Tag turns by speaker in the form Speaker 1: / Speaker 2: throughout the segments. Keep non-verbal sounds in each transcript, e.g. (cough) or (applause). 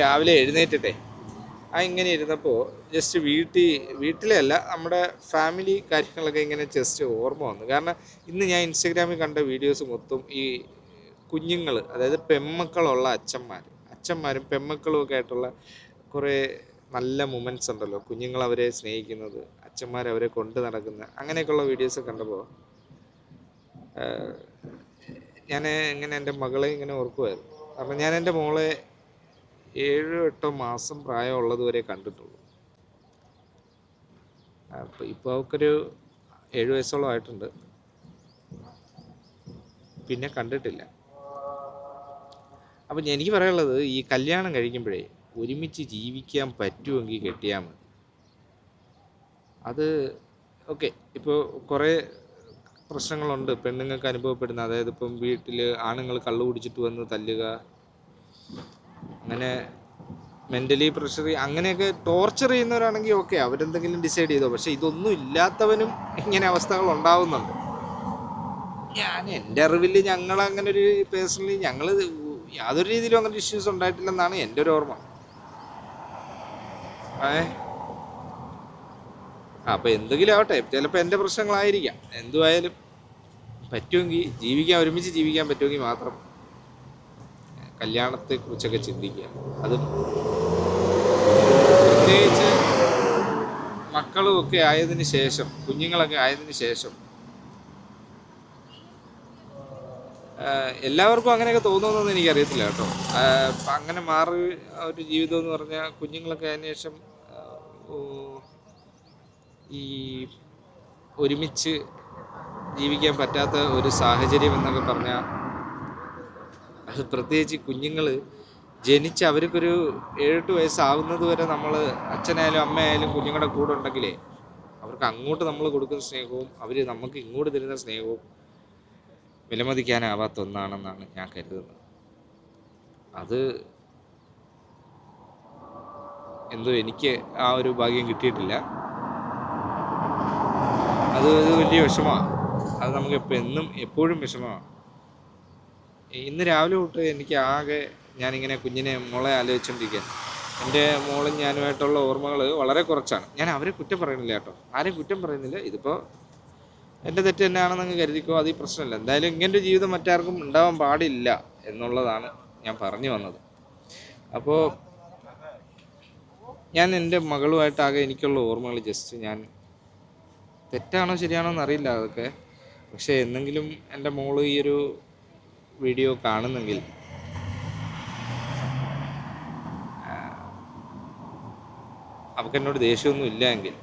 Speaker 1: രാവിലെ എഴുന്നേറ്റിട്ടെ. ആ ഇങ്ങനെ ഇരുന്നപ്പോൾ ജസ്റ്റ് വീട്ടിൽ വീട്ടിലെ അല്ല നമ്മുടെ ഫാമിലി കാര്യങ്ങളൊക്കെ ഇങ്ങനെ ജസ്റ്റ് ഓർമ്മ വന്നു. കാരണം ഇന്ന് ഞാൻ ഇൻസ്റ്റഗ്രാമിൽ കണ്ട വീഡിയോസ് മൊത്തം ഈ കുഞ്ഞുങ്ങൾ അതായത് പെമ്മക്കളുള്ള അച്ഛന്മാർ അച്ഛന്മാരും പെമ്മക്കളും ഒക്കെ ആയിട്ടുള്ള കുറേ നല്ല മൊമെന്റ്സ് ഉണ്ടല്ലോ. കുഞ്ഞുങ്ങൾ അവരെ സ്നേഹിക്കുന്നത് അച്ഛന്മാർ അവരെ കൊണ്ട് നടക്കുന്ന അങ്ങനെയൊക്കെയുള്ള വീഡിയോസ് കണ്ടപ്പോൾ ഞാൻ ഇങ്ങനെ എന്റെ മകളെ ഇങ്ങനെ ഓർക്കുമായിരുന്നു കാരണം ഞാൻ എന്റെ മോളെ ഏഴോ എട്ടോ മാസം പ്രായമുള്ളത് വരെ കണ്ടിട്ടുള്ളൂ. അപ്പോൾ ഇപ്പോൾ അവർക്കൊരു ഏഴ് വയസ്സോളം ആയിട്ടുണ്ട്. പിന്നെ കണ്ടിട്ടില്ല. അപ്പം എനിക്ക് പറയാനുള്ളത് ഈ കല്യാണം കഴിക്കുമ്പോഴേ ഒരുമിച്ച് ജീവിക്കാൻ പറ്റുമെങ്കിൽ കെട്ടിയാൽ മതി. അത് ഓക്കെ ഇപ്പോൾ കുറേ പ്രശ്നങ്ങളുണ്ട്. പെണ്ണുങ്ങൾക്ക് അനുഭവപ്പെടുന്ന അതായത് ഇപ്പം വീട്ടിൽ ആണുങ്ങൾ കള്ളു കുടിച്ചിട്ട് വന്ന് തല്ലുക അങ്ങനെ മെന്റലി പ്രഷർ അങ്ങനെയൊക്കെ ടോർച്ചർ ചെയ്യുന്നവരാണെങ്കിൽ ഓക്കെ അവരെന്തെങ്കിലും ഡിസൈഡ് ചെയ്തോ. പക്ഷെ ഇതൊന്നും ഇല്ലാത്തവനും ഇങ്ങനെ അവസ്ഥകൾ ഉണ്ടാവുന്നുണ്ട്. ഞാൻ എന്റെ അറിവിൽ ഞങ്ങൾ അങ്ങനെ ഒരു പേഴ്സണലി ഞങ്ങൾ യാതൊരു രീതിയിലും അങ്ങനെ ഇഷ്യൂസ് ഉണ്ടായിട്ടില്ലെന്നാണ് എന്റെ ഒരു ഓർമ്മ. ഏ? അപ്പോൾ എന്തെങ്കിലും ആവട്ടെ ചിലപ്പോൾ എന്റെ പ്രശ്നങ്ങളായിരിക്കാം. എന്തുമായാലും പറ്റുമെങ്കിൽ ജീവിക്കാൻ ഒരുമിച്ച് ജീവിക്കാൻ പറ്റുമെങ്കിൽ മാത്രം. കല്യാണത്തെക്കുറിച്ചൊക്കെ ചിന്തിക്കുക. അത് പ്രത്യേകിച്ച് മക്കളും ഒക്കെ ആയതിനു ശേഷം കുഞ്ഞുങ്ങളൊക്കെ ആയതിനു ശേഷം എല്ലാവർക്കും അങ്ങനെയൊക്കെ തോന്നുമെന്നൊന്നും എനിക്കറിയത്തില്ല കേട്ടോ. അങ്ങനെ മാറി ഒരു ജീവിതം എന്ന് പറഞ്ഞാൽ കുഞ്ഞുങ്ങളൊക്കെ അതിന് ശേഷം ഈ ഒരുമിച്ച് ജീവിക്കാൻ പറ്റാത്ത ഒരു സാഹചര്യം എന്നൊക്കെ പറഞ്ഞാൽ (laughs) പ്രത്യേകിച്ച് കുഞ്ഞുങ്ങൾ ജനിച്ച് അവർക്കൊരു ഏഴെട്ട് വയസ്സാവുന്നത് വരെ നമ്മൾ അച്ഛനായാലും അമ്മയായാലും കുഞ്ഞുങ്ങളുടെ കൂടെ ഉണ്ടെങ്കിലേ അവർക്ക് അങ്ങോട്ട് നമ്മൾ കൊടുക്കുന്ന സ്നേഹവും അവർ നമുക്ക് ഇങ്ങോട്ട് തരുന്ന സ്നേഹവും വിലമതിക്കാനാവാത്ത ഒന്നാണെന്നാണ് ഞാൻ കരുതുന്നത്. അത് എന്തോ എനിക്ക് ആ ഒരു ഭാഗ്യം കിട്ടിയിട്ടില്ല. അത് വലിയ വിഷമമാണ് അത് നമുക്ക് എപ്പോൾ എന്നും എപ്പോഴും വിഷമമാണ് ഇന്ന് രാവിലെ തൊട്ട് എനിക്ക് ആകെ ഞാനിങ്ങനെ കുഞ്ഞിനെ മോളെ ആലോചിച്ചുകൊണ്ടിരിക്കുക എന്റെ മോളും ഞാനുമായിട്ടുള്ള ഓർമ്മകൾ വളരെ കുറച്ചാണ്. ഞാൻ അവരെ കുറ്റം പറയുന്നില്ല കേട്ടോ. ആരെയും കുറ്റം പറയുന്നില്ല. ഇതിപ്പോൾ എന്റെ തെറ്റ് തന്നെയാണെന്ന് കരുതിക്കോ? അത് ഈ പ്രശ്നമില്ല. എന്തായാലും ഇങ്ങനൊരു ജീവിതം മറ്റാർക്കും ഉണ്ടാവാൻ പാടില്ല എന്നുള്ളതാണ് ഞാൻ പറഞ്ഞു വന്നത്. അപ്പോൾ ഞാൻ എന്റെ മകളുമായിട്ടാകെ എനിക്കുള്ള ഓർമ്മകൾ ജസ്റ്റ് ഞാൻ തെറ്റാണോ ശരിയാണോ എന്നറിയില്ല അതൊക്കെ. പക്ഷേ എന്നെങ്കിലും എന്റെ മോൾ ഈ ഒരു വീഡിയോ കാണുന്നെങ്കിൽ അവർക്ക് എന്നോട് ദേഷ്യമൊന്നും ഇല്ല എങ്കിൽ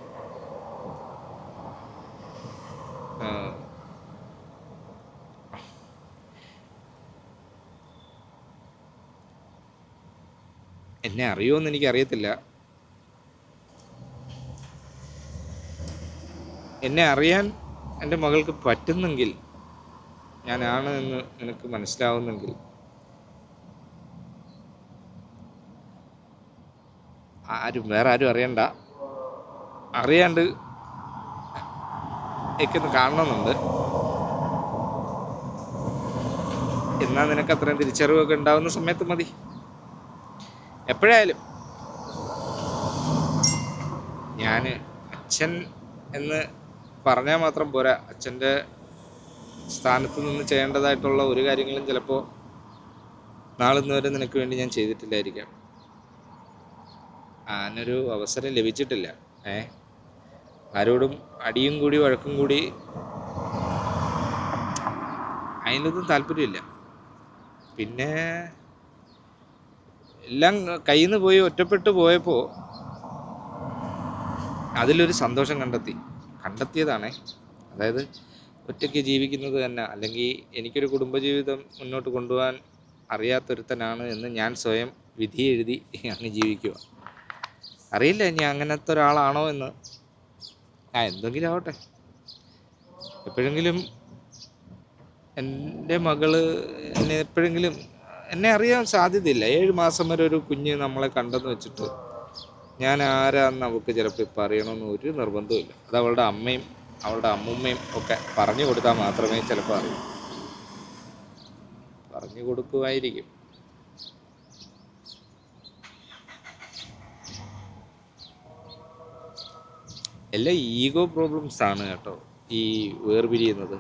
Speaker 1: എന്നെ അറിയുമെന്ന് എനിക്കറിയത്തില്ല. എന്നെ അറിയാൻ എന്റെ മകൾക്ക് പറ്റുന്നെങ്കിൽ ഞാനാണ് എന്ന് നിനക്ക് മനസ്സിലാവുന്നെങ്കിൽ ആരും വേറെ ആരും അറിയണ്ട. അറിയാണ്ട് എനിക്കൊന്ന് കാണണമെന്നുണ്ട്. എന്നാ നിനക്ക് അത്രയും തിരിച്ചറിവൊക്കെ ഉണ്ടാവുന്ന സമയത്ത് മതി. എപ്പോഴായാലും. ഞാൻ അച്ഛൻ എന്ന് പറഞ്ഞാൽ മാത്രം പോരാ. അച്ഛന്റെ സ്ഥാനത്ത് നിന്ന് ചെയ്യേണ്ടതായിട്ടുള്ള ഒരു കാര്യങ്ങളും ചിലപ്പോൾ നാളിന്ന് വരെ നിനക്ക് വേണ്ടി ഞാൻ ചെയ്തിട്ടില്ലായിരിക്കാം. അതിനൊരു അവസരം ലഭിച്ചിട്ടില്ല. ഏ? ആരോടും അടിയും കൂടി വഴക്കും കൂടി അതിനൊന്നും താല്പര്യമില്ല. പിന്നെ എല്ലാം കയ്യിൽ നിന്ന് പോയി ഒറ്റപ്പെട്ടു പോയപ്പോൾ അതിലൊരു സന്തോഷം കണ്ടെത്തി. കണ്ടെത്തിയതാണേ. അതായത് ഒറ്റയ്ക്ക് ജീവിക്കുന്നത് തന്നെ. അല്ലെങ്കിൽ എനിക്കൊരു കുടുംബജീവിതം മുന്നോട്ട് കൊണ്ടുപോകാൻ അറിയാത്തൊരുത്തനാണ് എന്ന് ഞാൻ സ്വയം വിധി എഴുതി അങ്ങ് ജീവിക്കുക. അറിയില്ല ഇനി അങ്ങനത്തെ ഒരാളാണോ എന്ന്. ആ എന്തെങ്കിലും ആവട്ടെ. എപ്പോഴെങ്കിലും എന്റെ മകൾ എന്നെ എപ്പോഴെങ്കിലും എന്നെ അറിയാൻ സാധ്യതയില്ല. ഏഴ് മാസം വരെ ഒരു കുഞ്ഞ് നമ്മളെ കണ്ടെന്ന് വെച്ചിട്ട് ഞാൻ ആരാന്ന് അവൾക്ക് ചിലപ്പോൾ ഇപ്പം അറിയണമെന്ന് ഒരു നിർബന്ധവുമില്ല. അത് അവളുടെ അമ്മയും അവളുടെ അമ്മൂമ്മയും ഒക്കെ പറഞ്ഞു കൊടുത്താൽ മാത്രമേ ചിലപ്പോൾ അറിയൂ. പറഞ്ഞു കൊടുക്കുമായിരിക്കും എല്ലാ ഈഗോ പ്രോബ്ലംസ് ആണ് കേട്ടോ ഈ വേർപിരിയുന്നത്.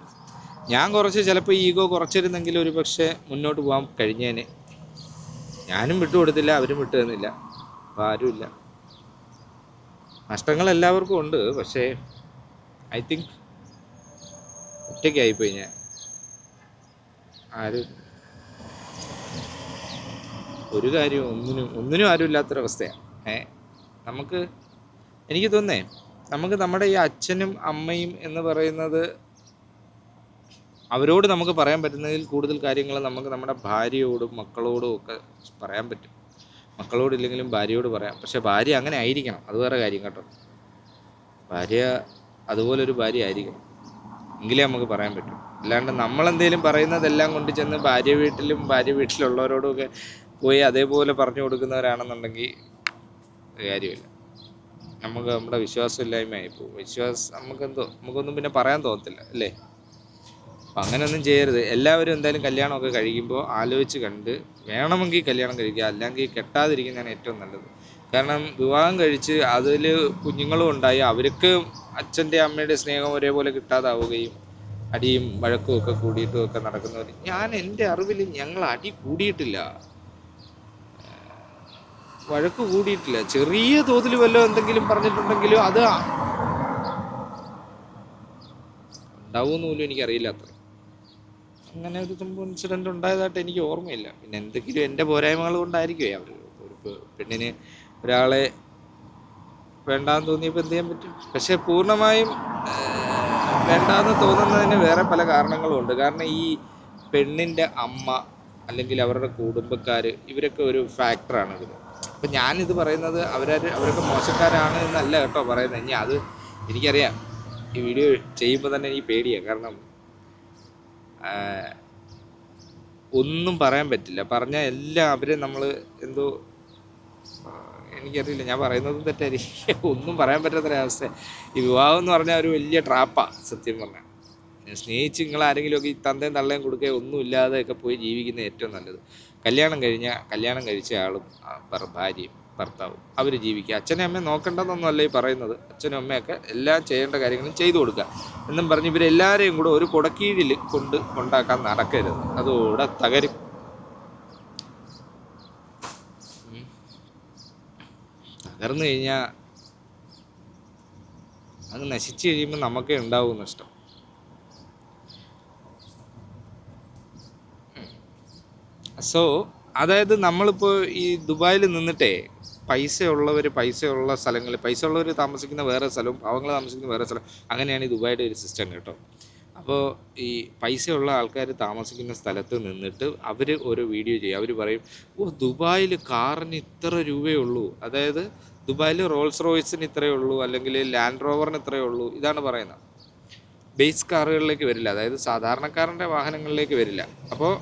Speaker 1: ഞാൻ കുറച്ച് ചിലപ്പോൾ ഈഗോ കുറച്ചിരുന്നെങ്കിൽ ഒരു പക്ഷേ മുന്നോട്ട് പോകാൻ കഴിഞ്ഞേനെ. ഞാനും വിട്ടുകൊടുത്തില്ല അവരും വിട്ടു തന്നില്ല. അപ്പോൾ ആരുമില്ല. നഷ്ടങ്ങൾ എല്ലാവർക്കും ഉണ്ട് പക്ഷേ ഐ തിങ്ക് ഒറ്റയ്ക്കായിപ്പോയി ഞാൻ. ആരും ഒരു കാര്യവും ഒന്നിനും ഒന്നിനും ആരും ഇല്ലാത്തൊരവസ്ഥയാണ് ഏ? നമുക്ക് എനിക്ക് തോന്നേ നമുക്ക് നമ്മുടെ ഈ അച്ഛനും അമ്മയും എന്ന് പറയുന്നത് അവരോട് നമുക്ക് പറയാൻ പറ്റുന്നതിൽ കൂടുതൽ കാര്യങ്ങൾ നമുക്ക് നമ്മുടെ ഭാര്യയോടും മക്കളോടും ഒക്കെ പറയാൻ പറ്റും. മക്കളോടില്ലെങ്കിലും ഭാര്യയോട് പറയാം. പക്ഷെ ഭാര്യ അങ്ങനെ ആയിരിക്കണം. അത് വേറെ കാര്യം കേട്ടോ. ഭാര്യ അതുപോലൊരു ഭാര്യ ആയിരിക്കും എങ്കിലേ നമുക്ക് പറയാൻ പറ്റും. അല്ലാണ്ട് നമ്മൾ നമ്മളെന്തേലും പറയുന്നതെല്ലാം കൊണ്ട് ചെന്ന് ഭാര്യ വീട്ടിലും ഭാര്യ വീട്ടിലുള്ളവരോടും ഒക്കെ പോയി അതേപോലെ പറഞ്ഞു കൊടുക്കുന്നവരാണെന്നുണ്ടെങ്കിൽ കാര്യമില്ല. നമുക്ക് നമ്മുടെ വിശ്വാസമില്ലായ്മയായി പോകും. വിശ്വാസം നമുക്കെന്തോ നമുക്കൊന്നും പിന്നെ പറയാൻ തോന്നത്തില്ല അല്ലേ? അപ്പം അങ്ങനെയൊന്നും ചെയ്യരുത്. എല്ലാവരും എന്തായാലും കല്യാണമൊക്കെ കഴിക്കുമ്പോൾ ആലോചിച്ച് കണ്ട് വേണമെങ്കിൽ കല്യാണം കഴിക്കുക അല്ലെങ്കിൽ കെട്ടാതിരിക്കുന്നതാണ് ഏറ്റവും നല്ലത്. കാരണം വിവാഹം കഴിച്ച് അതിൽ കുഞ്ഞുങ്ങളും ഉണ്ടായി. അവർക്ക് അച്ഛന്റെ അമ്മയുടെ സ്നേഹം ഒരേപോലെ കിട്ടാതാവുകയും അടിയും വഴക്കും ഒക്കെ കൂടിയിട്ടും ഒക്കെ നടക്കുന്നവർ ഞാൻ എന്റെ അറിവിൽ ഞങ്ങൾ അടി കൂടിയിട്ടില്ല. വഴക്ക് കൂടിയിട്ടില്ല. ചെറിയ തോതിൽ വല്ല എന്തെങ്കിലും പറഞ്ഞിട്ടുണ്ടെങ്കിലും അത് ഉണ്ടാവുമെന്ന് പോലും എനിക്കറിയില്ല അത്ര. അങ്ങനെ ഒരു സംഭവം ഇൻസിഡന്റ് ഉണ്ടായതായിട്ട് എനിക്ക് ഓർമ്മയില്ല. പിന്നെ എന്തെങ്കിലും എന്റെ പോരായ്മകൾ കൊണ്ടായിരിക്കും അവർ ഒരു പെണ്ണിന് ഒരാളെ വേണ്ടാന്ന് തോന്നിയപ്പോൾ എന്ത് ചെയ്യാൻ പറ്റും? പക്ഷെ പൂർണമായും വേണ്ടാന്ന് തോന്നുന്നതിന് വേറെ പല കാരണങ്ങളും ഉണ്ട്. കാരണം ഈ പെണ്ണിന്റെ അമ്മ അല്ലെങ്കിൽ അവരുടെ കുടുംബക്കാർ ഇവരൊക്കെ ഒരു ഫാക്ടറാണ് ഇതിൽ അപ്പം ഞാനിത് പറയുന്നത് അവരാ അവരൊക്കെ മോശക്കാരാണ് എന്നല്ല കേട്ടോ പറയുന്നത്. ഇനി അത് എനിക്കറിയാം. ഈ വീഡിയോ ചെയ്യുമ്പോൾ തന്നെ എനിക്ക് പേടിയാണ് കാരണം ഒന്നും പറയാൻ പറ്റില്ല. പറഞ്ഞാൽ എല്ലാം അവരെ നമ്മൾ എന്തോ എനിക്കറിയില്ല. ഞാൻ പറയുന്നത് തെറ്റായിരിക്കും. (laughs) ഒന്നും പറയാൻ പറ്റാത്തൊരവസ്ഥ ഈ വിവാഹം എന്ന് പറഞ്ഞാൽ ഒരു വലിയ ട്രാപ്പാണ് സത്യം പറഞ്ഞാൽ. സ്നേഹിച്ച് നിങ്ങൾ ആരെങ്കിലുമൊക്കെ ഈ തന്തയും തള്ളയും കൊടുക്കുക ഒന്നും ഇല്ലാതെ ഒക്കെ പോയി ജീവിക്കുന്ന ഏറ്റവും നല്ലത്. കല്യാണം കഴിഞ്ഞാൽ കല്യാണം കഴിച്ച ആളും ഭാര്യയും ഭർത്താവും അവർ ജീവിക്കുക. അച്ഛനും അമ്മയും നോക്കേണ്ടതെന്നല്ല ഈ പറയുന്നത്. അച്ഛനും അമ്മയൊക്കെ എല്ലാം ചെയ്യേണ്ട കാര്യങ്ങളും ചെയ്തു കൊടുക്കുക. എന്നും പറഞ്ഞ് ഇവരെല്ലാവരെയും കൂടെ ഒരു കുടക്കീഴിൽ കൊണ്ട് കൊണ്ടാക്കാൻ നടക്കരുത്. അതോടെ തകരും. തകർന്നു കഴിഞ്ഞാൽ അത് നശിച്ചു കഴിയുമ്പോൾ നമുക്കേ ഉണ്ടാവും നഷ്ടം. സോ അതായത് നമ്മളിപ്പോൾ ഈ ദുബായിൽ നിന്നിട്ടേ പൈസ ഉള്ളവർ പൈസ ഉള്ള സ്ഥലങ്ങളിൽ പൈസ ഉള്ളവർ താമസിക്കുന്ന വേറെ സ്ഥലവും പാവങ്ങൾ താമസിക്കുന്ന വേറെ സ്ഥലം അങ്ങനെയാണ് ഈ ദുബായിയുടെ ഒരു സിസ്റ്റം കേട്ടോ. അപ്പോൾ ഈ പൈസയുള്ള ആൾക്കാർ താമസിക്കുന്ന സ്ഥലത്ത് നിന്നിട്ട് അവർ ഒരു വീഡിയോ ചെയ്യും. അവർ പറയും ഓ ദുബായിൽ കാറിന് ഇത്ര രൂപയേ ഉള്ളൂ. അതായത് ദുബായിൽ റോൾസ് റോയ്സിന് ഇത്രയേ ഉള്ളൂ അല്ലെങ്കിൽ ലാൻഡ് റോവറിന് ഇത്രയേ ഉള്ളൂ ഇതാണ് പറയുന്നത്. ബേസ് കാറുകളിലേക്ക് വരില്ല അതായത് സാധാരണക്കാരന്റെ വാഹനങ്ങളിലേക്ക് വരില്ല. അപ്പോൾ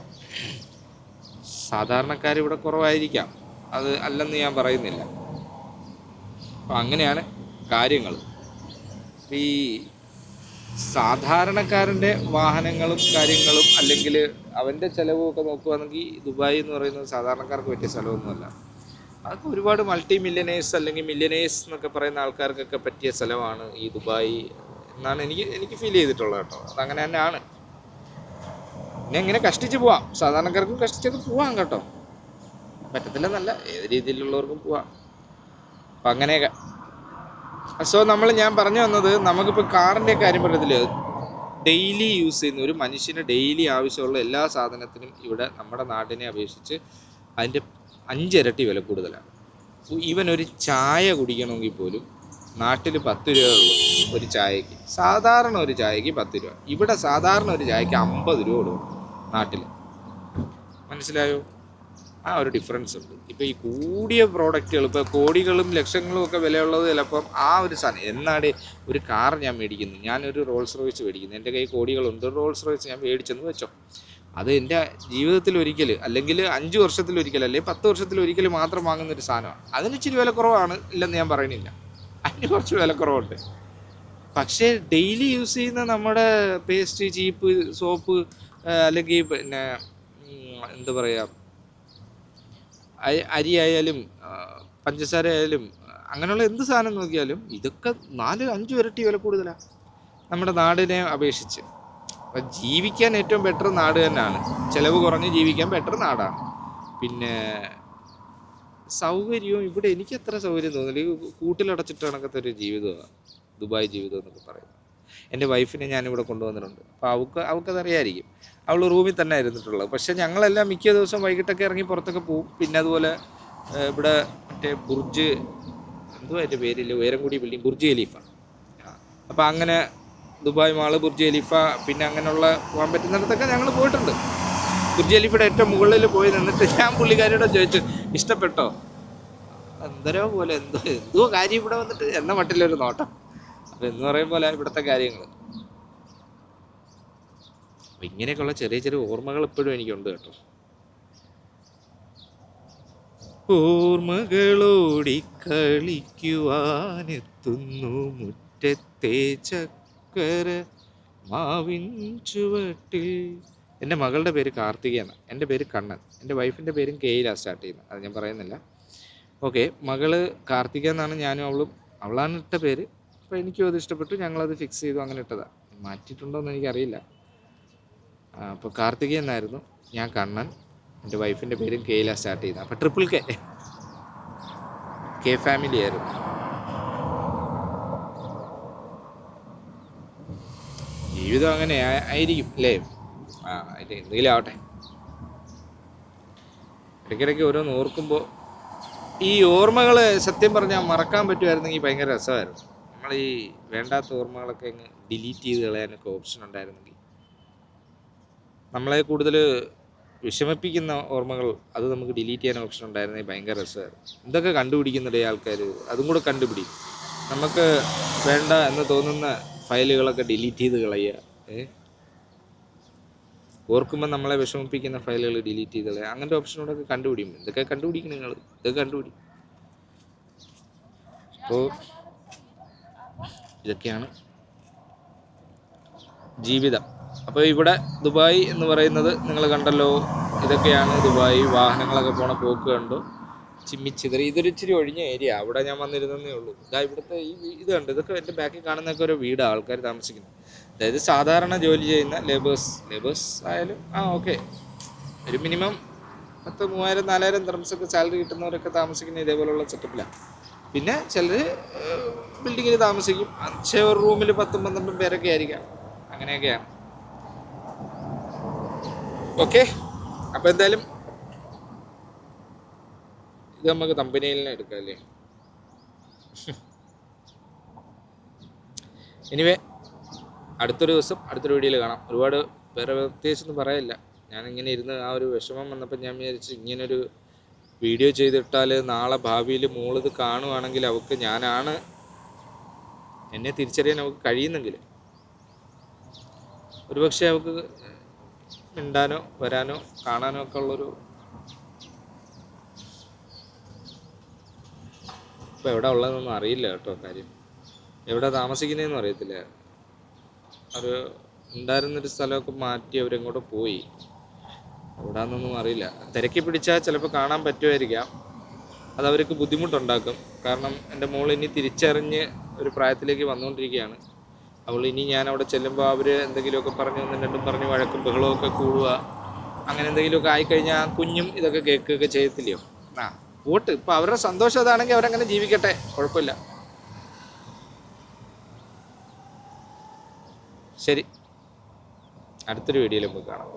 Speaker 1: സാധാരണക്കാർ ഇവിടെ കുറവായിരിക്കാം അത് അല്ലെന്ന് ഞാൻ പറയുന്നില്ല. അപ്പോൾ അങ്ങനെയാണ് കാര്യങ്ങൾ ഈ സാധാരണക്കാരന്റെ വാഹനങ്ങളും കാര്യങ്ങളും അല്ലെങ്കിൽ അവന്റെ ചിലവും ഒക്കെ നോക്കുകയാണെങ്കിൽ ദുബായ് എന്ന് പറയുന്നത് സാധാരണക്കാർക്ക് പറ്റിയ സ്ഥലമൊന്നുമല്ല അതൊക്കെ ഒരുപാട് മൾട്ടി മില്യനേഴ്സ് അല്ലെങ്കിൽ മില്യനേഴ്സ് എന്നൊക്കെ പറയുന്ന ആൾക്കാർക്കൊക്കെ പറ്റിയ സ്ഥലമാണ് ഈ ദുബായ് എന്നാണ് എനിക്ക് എനിക്ക് ഫീൽ ചെയ്തിട്ടുള്ളത് കേട്ടോ. അതങ്ങനെ തന്നെയാണ്. പിന്നെ എങ്ങനെ കഷ്ടിച്ച് പോവാം. സാധാരണക്കാർക്കും കഷ്ടിച്ചൊക്കെ പോവാം കേട്ടോ. പറ്റത്തില്ലെന്നല്ല ഏത് രീതിയിലുള്ളവർക്കും പോവാം. അപ്പം അങ്ങനെയൊക്കെ. സോ നമ്മൾ ഞാൻ പറഞ്ഞു വന്നത് നമുക്കിപ്പോൾ കാറിന്റെ കാര്യം പറയത്തില്ല ഡെയിലി യൂസ് ചെയ്യുന്ന ഒരു മനുഷ്യന് ഡെയിലി ആവശ്യമുള്ള എല്ലാ സാധനത്തിനും ഇവിടെ നമ്മുടെ നാടിനെ അപേക്ഷിച്ച് അതിന്റെ അഞ്ചിരട്ടി വില കൂടുതലാണ്. ഈവൻ ഒരു ചായ കുടിക്കണമെങ്കിൽ പോലും നാട്ടിൽ പത്ത് രൂപ ഉള്ളൂ ഒരു ചായക്ക് സാധാരണ ഒരു ചായക്ക് പത്ത് രൂപ. ഇവിടെ സാധാരണ ഒരു ചായക്ക് അമ്പത് രൂപ ഉള്ളൂ നാട്ടിൽ മനസ്സിലായോ? ആ ഒരു ഡിഫറൻസ് ഉണ്ട്. ഇപ്പോൾ ഈ കൂടിയ പ്രോഡക്റ്റുകൾ ഇപ്പോൾ കോടികളും ലക്ഷങ്ങളും ഒക്കെ വിലയുള്ളത് ചിലപ്പം ആ ഒരു സാധനം. എന്നാടെ ഒരു കാർ ഞാൻ മേടിക്കുന്നു. ഞാനൊരു റോൾസ് റോയ്സ് മേടിക്കുന്നു. എന്റെ കയ്യിൽ കോടികളുണ്ട്. റോൾസ് റോയ്സ് ഞാൻ മേടിച്ചെന്ന് വെച്ചോ. അത് എന്റെ ജീവിതത്തിൽ ഒരിക്കൽ അല്ലെങ്കിൽ അഞ്ച് വർഷത്തിൽ ഒരിക്കൽ അല്ലെങ്കിൽ പത്ത് വർഷത്തിൽ ഒരിക്കൽ മാത്രം വാങ്ങുന്ന ഒരു സാധനമാണ്. അതിന് ഇച്ചിരി വിലക്കുറവാണ് ഇല്ലെന്ന് ഞാൻ പറയണില്ല അതിന് കുറച്ച് വിലക്കുറവുണ്ട്. പക്ഷേ ഡെയിലി യൂസ് ചെയ്യുന്ന നമ്മുടെ പേസ്റ്റ് ചീപ്പ് സോപ്പ് അല്ലെങ്കിൽ പിന്നെ എന്താ പറയുക അരി- ആയാലും പഞ്ചസാര ആയാലും അങ്ങനെയുള്ള എന്ത് സാധനം നോക്കിയാലും ഇതൊക്കെ നാല് അഞ്ച് ഇരട്ടി വില കൂടുതലാണ് നമ്മുടെ നാടിനെ അപേക്ഷിച്ച്. അപ്പം ജീവിക്കാൻ ഏറ്റവും ബെറ്റർ നാട് തന്നെയാണ്. ചിലവ് കുറഞ്ഞ് ജീവിക്കാൻ ബെറ്റർ നാടാണ്. പിന്നെ സൗകര്യവും ഇവിടെ എനിക്ക് എത്ര സൗകര്യം തോന്നില്ല കൂട്ടിലടച്ചിട്ട് കണക്കത്തെ ഒരു ജീവിതമാണ് ദുബായ് ജീവിതം എന്നൊക്കെ പറയുന്നത്. എന്റെ വൈഫിനെ ഞാനിവിടെ കൊണ്ടുവന്നിട്ടുണ്ട്. അപ്പോൾ അവൾക്ക് അവൾക്കതറിയായിരിക്കും അവൾ റൂമിൽ തന്നെ ഇരുന്നിട്ടുള്ളത്. പക്ഷേ ഞങ്ങളെല്ലാം മിക്ക ദിവസം വൈകിട്ടൊക്കെ ഇറങ്ങി പുറത്തൊക്കെ പോവും. പിന്നെ അതുപോലെ ഇവിടെ മറ്റേ ബുർജ് എന്തുവാ അതിന്റെ പേരില്ല ഉയരം കൂടിയ ബിൽഡിംഗ് ബുർജ് ഖലീഫ. അപ്പോൾ അങ്ങനെ ദുബായ് മാൾ ബുർജ് ഖലീഫ പിന്നെ അങ്ങനെയുള്ള പോകാൻ പറ്റുന്നിടത്തൊക്കെ ഞങ്ങൾ പോയിട്ടുണ്ട്. ബുർജ് ഖലീഫയുടെ ഏറ്റവും മുകളിൽ പോയി നിന്നിട്ട് ഞാൻ പുള്ളിക്കാരിയോട് ചോദിച്ചു ഇഷ്ടപ്പെട്ടോ? എന്തരോ പോലെ എന്തോ എന്തോ കാര്യം ഇവിടെ വന്നിട്ട് എന്ന മട്ടിലൊരു നോട്ടം. അപ്പം എന്ന് പറയും പോലെ ഇവിടുത്തെ കാര്യങ്ങൾ അപ്പം ഇങ്ങനെയൊക്കെയുള്ള ചെറിയ ചെറിയ ഓർമ്മകൾ ഇപ്പോഴും എനിക്കുണ്ട് കേട്ടോ. ഓർമ്മകളോടി കളിക്കുവാനെത്തുന്നു മുറ്റത്തെ ചക്കര മാവിൻ ചുവട്ടിൽ. എന്റെ മകളുടെ പേര് കാർത്തിക കാർത്തികയാണ്. എന്റെ പേര് കണ്ണൻ. എന്റെ വൈഫിന്റെ പേരും കെയിലാണ് സ്റ്റാർട്ട് ചെയ്യുന്നത്. അത് ഞാൻ പറയുന്നില്ല. ഓക്കെ മകൾ കാർത്തിക എന്നാണ് ഞാനും അവളും. അവളാണ് ഇട്ട പേര്. അപ്പോൾ എനിക്കും അത് ഇഷ്ടപ്പെട്ടു. ഞങ്ങളത് ഫിക്സ് ചെയ്തു അങ്ങനെ ഇട്ടതാണ് മാറ്റിയിട്ടുണ്ടോ എന്ന് എനിക്കറിയില്ല. അപ്പോൾ കാർത്തിക എന്നായിരുന്നു. ഞാൻ കണ്ണൻ. എന്റെ വൈഫിന്റെ പേരും കെയിലാണ് സ്റ്റാർട്ട് ചെയ്യുന്നത്. അപ്പോൾ ട്രിപ്പിൾ കെ കെ ഫാമിലി ആയിരുന്നു. ജീവിതം അങ്ങനെ ആയിരിക്കും അല്ലേ? ആ അതിന്റെ എന്തെങ്കിലും ഇടയ്ക്കിടയ്ക്ക് ഓരോന്ന് ഓർക്കുമ്പോൾ ഈ ഓർമ്മകൾ സത്യം പറഞ്ഞാൽ മറക്കാൻ പറ്റുമായിരുന്നെങ്കിൽ ഭയങ്കര രസമായിരുന്നു. നമ്മൾ ഈ വേണ്ടാത്ത ഓർമ്മകളൊക്കെ അങ്ങ് ഡിലീറ്റ് ചെയ്ത് കളയാനൊക്കെ ഓപ്ഷൻ ഉണ്ടായിരുന്നെങ്കിൽ. നമ്മളെ കൂടുതൽ വിഷമിപ്പിക്കുന്ന ഓർമ്മകൾ അത് നമുക്ക് ഡിലീറ്റ് ചെയ്യാൻ ഓപ്ഷൻ ഉണ്ടായിരുന്നെങ്കിൽ ഭയങ്കര രസമായിരുന്നു. എന്തൊക്കെ കണ്ടുപിടിക്കുന്നുണ്ട് ആൾക്കാർ അതും കൂടെ കണ്ടുപിടിക്കും നമുക്ക് വേണ്ട എന്ന് തോന്നുന്ന ഫയലുകളൊക്കെ ഡിലീറ്റ് ചെയ്ത് കളയുക. ഏ? ഓർക്കുമ്പോൾ നമ്മളെ വിഷമിപ്പിക്കുന്ന ഫയലുകൾ ഡിലീറ്റ് ചെയ്ത് കളയുക. അങ്ങനത്തെ ഓപ്ഷനോടൊക്കെ കണ്ടുപിടിക്കും. ഇതൊക്കെ കണ്ടുപിടിക്കണം നിങ്ങൾ ഇതൊക്കെ കണ്ടുപിടിക്കും. അപ്പോൾ ഇതൊക്കെയാണ് ജീവിതം. അപ്പോൾ ഇവിടെ ദുബായ് എന്ന് പറയുന്നത് നിങ്ങൾ കണ്ടല്ലോ. ഇതൊക്കെയാണ് ദുബായ്. വാഹനങ്ങളൊക്കെ പോണ പോക്ക് കണ്ടു. ചിമ്മിച്ചിതറി. ഇതൊരു ഇച്ചിരി ഒഴിഞ്ഞ ഏരിയ അവിടെ ഞാൻ വന്നിരുന്നേ ഉള്ളൂ. ഇതാ ഇവിടുത്തെ ഈ ഇത് കണ്ട് ഇതൊക്കെ എന്റെ ബാക്കിൽ കാണുന്നതൊക്കെ ഒരു വീടാണ് ആൾക്കാർ താമസിക്കുന്നത്. അതായത് സാധാരണ ജോലി ചെയ്യുന്ന ലേബേഴ്സ് ലേബേഴ്സ് ആയാലും ആ ഓക്കെ ഒരു മിനിമം പത്ത് മൂവായിരം നാലായിരം ഒക്കെ സാലറി കിട്ടുന്നവരൊക്കെ താമസിക്കുന്ന ഇതേപോലുള്ള സെറ്റപ്പിലാണ് പിന്നെ ചിലർ ബിൽഡിങ്ങിൽ താമസിക്കും. പക്ഷേ ഒരു റൂമിൽ പത്തും പന്ത്രണ്ടും പേരൊക്കെ ആയിരിക്കാം. അങ്ങനെയൊക്കെയാണ്. ഓക്കെ അപ്പോൾ എന്തായാലും ഇത് നമുക്ക് കമ്പനിയിൽ നിന്ന് എടുക്കാം അല്ലേ? എനിവേ അടുത്തൊരു ദിവസം അടുത്തൊരു വീഡിയോയിൽ കാണാം. ഒരുപാട് വേറെ പ്രത്യേകിച്ചൊന്നും പറയില്ല. ഞാനിങ്ങനെ ഇരുന്ന് ആ ഒരു വിഷമം വന്നപ്പോൾ ഞാൻ വിചാരിച്ച് ഇങ്ങനൊരു വീഡിയോ ചെയ്തിട്ടാൽ നാളെ ഭാവിയിൽ മോളിത് കാണുവാണെങ്കിൽ അവൾക്ക് ഞാനാണ് എന്നെ തിരിച്ചറിയാൻ അവൾക്ക് കഴിയുന്നെങ്കിൽ ഒരുപക്ഷെ അവൾക്ക് മിണ്ടാനോ വരാനോ കാണാനോ ഒക്കെ ഉള്ളൊരു ഇപ്പം എവിടെ ഉള്ളതെന്നൊന്നും അറിയില്ല കേട്ടോ കാര്യം. എവിടെ താമസിക്കുന്നതെന്നും അറിയത്തില്ല. അത് ഉണ്ടായിരുന്നൊരു സ്ഥലമൊക്കെ മാറ്റി അവരെങ്ങോട്ട് പോയി. എവിടാന്നൊന്നും അറിയില്ല. തിരക്കി പിടിച്ചാൽ ചിലപ്പോൾ കാണാൻ പറ്റുമായിരിക്കാം. അത് അവർക്ക് ബുദ്ധിമുട്ടുണ്ടാക്കും. കാരണം എന്റെ മോൾ ഇനി തിരിച്ചറിഞ്ഞ് ഒരു പ്രായത്തിലേക്ക് വന്നുകൊണ്ടിരിക്കുകയാണ്. അവൾ ഇനി ഞാൻ അവിടെ ചെല്ലുമ്പോൾ അവർ എന്തെങ്കിലുമൊക്കെ പറഞ്ഞ് ഒന്നും രണ്ടും പറഞ്ഞ് വഴക്കും ബഹളമൊക്കെ കൂടുക. അങ്ങനെ എന്തെങ്കിലുമൊക്കെ ആയിക്കഴിഞ്ഞാൽ കുഞ്ഞും ഇതൊക്കെ കേൾക്കുകയൊക്കെ ചെയ്യത്തില്ലയോ? ആ. വോട്ട്. ഇപ്പൊ അവരുടെ സന്തോഷം അതാണെങ്കിൽ അവരങ്ങനെ ജീവിക്കട്ടെ. കുഴപ്പമില്ല. ശരി. അടുത്തൊരു വീഡിയോയിൽ നമുക്ക് കാണാം.